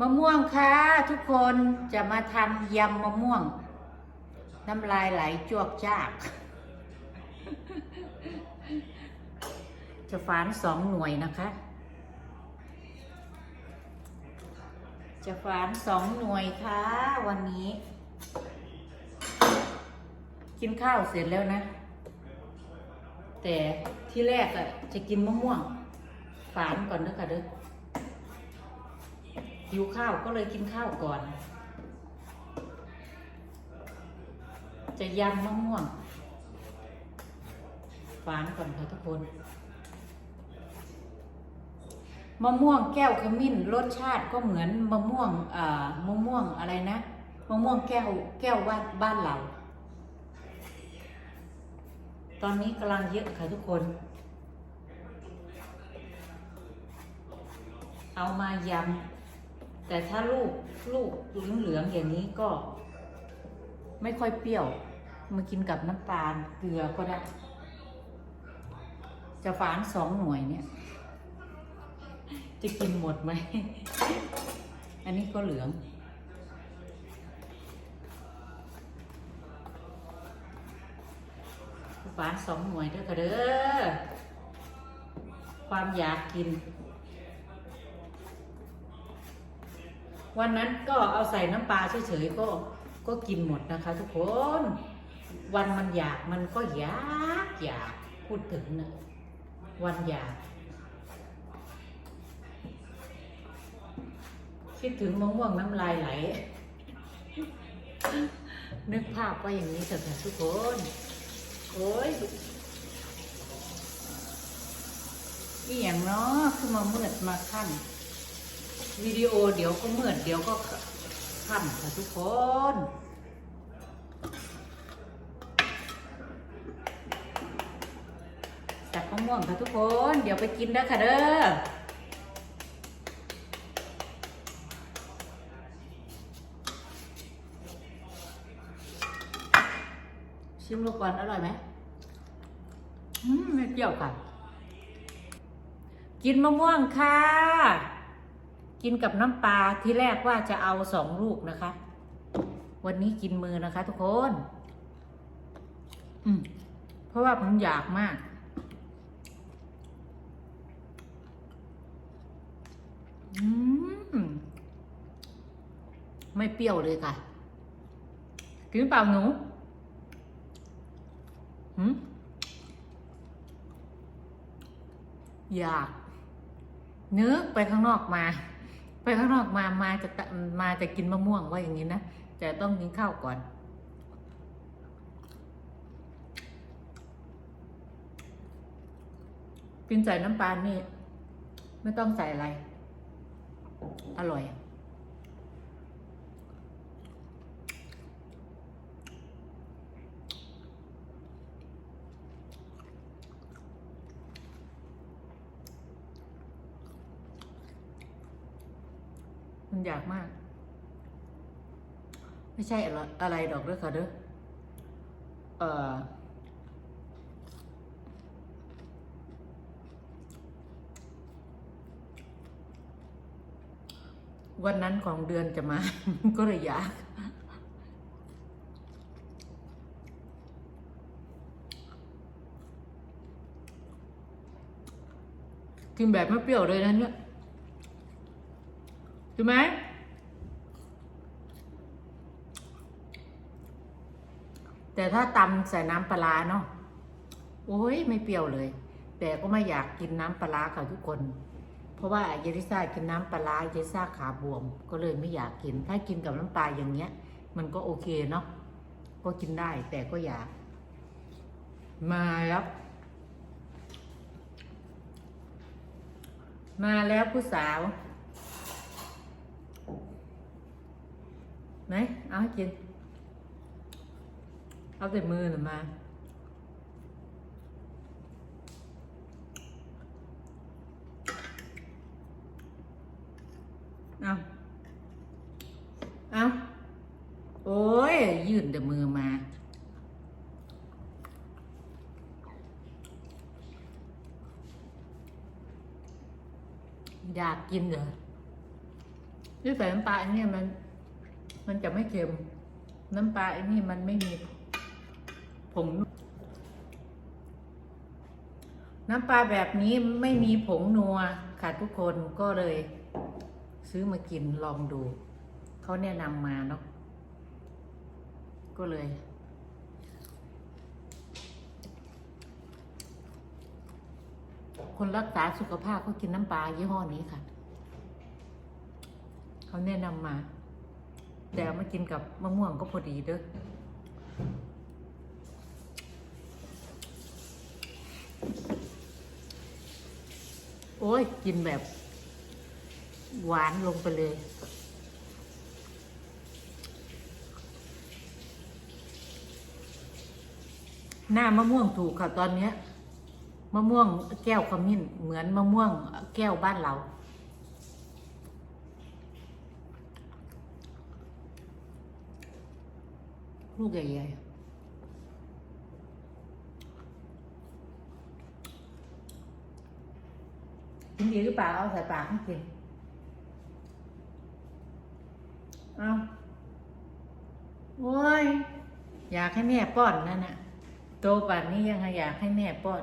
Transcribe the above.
มะม่วงค่ะทุกคนจะมาทำยำมะม่วง น้ำลายไหลจวกจาก จะฝานสองหน่วยนะคะ จะฝานสองหน่วยค่ะ วันนี้ กินข้าวเสร็จแล้วนะ แต่ที่แรกอะจะกินมะม่วง ฝานก่อนนะคะเด้อ หิวข้าวก็เลยกินข้าวก่อน จะยำมะม่วงฝานก่อนค่ะทุกคน มะม่วงแก้วขมิ้นรสชาติก็เหมือนมะม่วงอ่ามะม่วงอะไรนะ มะม่วงแก้วแก้วบ้านบ้านเรา ตอนนี้กำลังเยอะค่ะทุกคนเอามายำ แต่ถ้าลูกลูกเหลืองๆอย่างนี้ก็ ไม่ค่อยเปรี้ยว มากินกับน้ำตาลเกลือก็ได้ จะฝานสองหน่วยเนี่ย จะกินหมดไหม อันนี้ก็เหลืองฝานสองหน่วยเด้อค่ะเด้อความอยากกิน วันนั้นก็เอาใส่น้ำปลาเฉยๆก็ก็กินหมดนะคะ ทุกคน วันมันอยากมันก็อยากอยากพูดถึงนะวันอยาก คิดถึงมะม่วงน้ำลายไหล นึกภาพว่าอย่างนี้เถอะค่ะทุกคน โอ้ยนี่อย่างเนาะคือมามืดมาขั้น วิดีโอเดี๋ยวก็มืดเดี๋ยวก็ค่ำค่ะทุกคน จับมะม่วงค่ะทุกคน เดี๋ยวไปกินได้ค่ะเด้อชิมลูกก่อนอร่อยไหมอืมไม่เปรี้ยวค่ะ กินมะม่วงค่ะ กินกับน้ำปลาที่แรกว่าจะเอาสองลูกนะคะ วันนี้กินมือนะคะทุกคน อืมเพราะว่าผมอยากมาก อืม ไม่เปรี้ยวเลยค่ะ กินเปล่าหนูหืมอยากนึกไปข้างนอกมา ไปข้างนอกมามาจะมาจะกินมะม่วงว่าอย่างนี้นะจะต้องกินข้าวก่อนกินใส่น้ำปลานี่ ไม่ต้องใส่อะไร อร่อย มันอยากมาก ไม่ใช่อะไรอะไรดอกเด้อค่ะเด้อเออวันนั้นของเดือนจะมา ก็เลยอยากกินแบบไม่เปรี้ยวเลยนะเนี่ย ใช่ไหมแต่ถ้าตำใส่น้ำปลาเนาะโอ้ยไม่เปรี้ยวเลย แต่ก็ไม่อยากกินน้ำปลาร้าค่ะทุกคน เพราะว่าเยลิซ่ากินน้ำปลาร้าเยลิซ่าขาบวม ก็เลยไม่อยากกิน ถ้ากินกับน้ำปลาอย่างเงี้ย มันก็โอเคเนาะก็กินได้แต่ก็อยาก มาแล้วมาแล้วผู้สาว ไหนเอาให้กิน เอาแต่มือหน่อมา เอาเอาโอ้ย ยื่นแต่มือมาอยากกินเหรอที่ใส่น้ำปลาเนี้ยมัน มันจะไม่เค็ม น้ำปลาไอันนี้มันไม่มีผงนัวน้ำปลาแบบนี้ไม่มีผงนัวค่ะทุกคนก็เลย ซื้อมากินลองดู เขาแนะนำมาเนาะก็เลย คนรักษาสุขภาพเขากินน้ำปลายี่ห้อนี้ค่ะ เขาแนะนำมา แต่เอามากินกับมะม่วงก็พอดีเด้อโอ้ย กินแบบ หวานลงไปเลย หน้ามะม่วงถูกค่ะตอนนี้มะม่วงแก้วขมิ้น เหมือนมะม่วงแก้วบ้านเรา ลูกใหญ่ๆกินดีหรือเปล่าเอาใส่ปากให้กิน เอาโอ้ย อยากให้แม่ป้อนนั่นน่ะโตป่านนี้ยังอยากให้แม่ป้อน